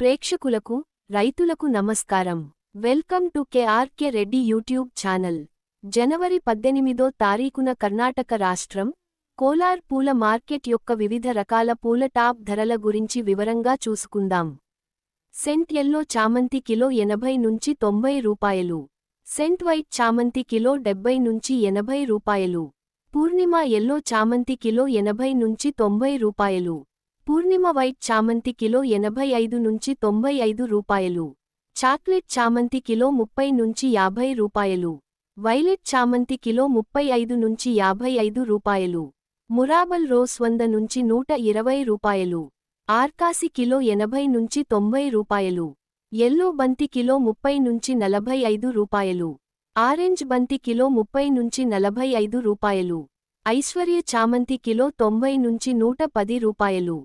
ప్రేక్షకులకు రైతులకు నమస్కారం. Welcome to KRK Reddy YouTube channel. జనవరి పద్దెనిమిదో తారీఖున కర్ణాటక రాష్ట్రం కోలార్ పూల మార్కెట్ యొక్క వివిధ రకాల పూల టాప్ ధరల గురించి వివరంగా చూసుకుందాం. సెంట్ ఎల్లో చామంతి కిలో ఎనభై నుంచి తొంభై రూపాయలు. సెంట్ వైట్ చామంతి కిలో డెబ్బై నుంచి ఎనభై రూపాయలు. పూర్ణిమ ఎల్లో చామంతి కిలో ఎనభై నుంచి తొంభై రూపాయలు. పూర్ణిమ వైట్ చామంతి కిలో ఎనభై ఐదు నుంచి తొంభై ఐదు రూపాయలు. చాక్లెట్ చామంతి కిలో ముప్పై నుంచి యాభై రూపాయలు. వైలెట్ చామంతి కిలో ముప్పై ఐదు నుంచి యాభై ఐదు రూపాయలు. మురాబల్ రోస్ వంద నుంచి నూట ఇరవై రూపాయలు. ఆర్కాసి కిలో ఎనభై నుంచి తొంభై రూపాయలు. ఎల్లో బంతి కిలో ముప్పై నుంచి నలభై ఐదు రూపాయలు. ఆరెంజ్ బంతి కిలో ముప్పై నుంచి నలభై ఐదు రూపాయలు. ఐశ్వర్య చామంతి కిలో తొంభై నుంచి నూట పది రూపాయలు.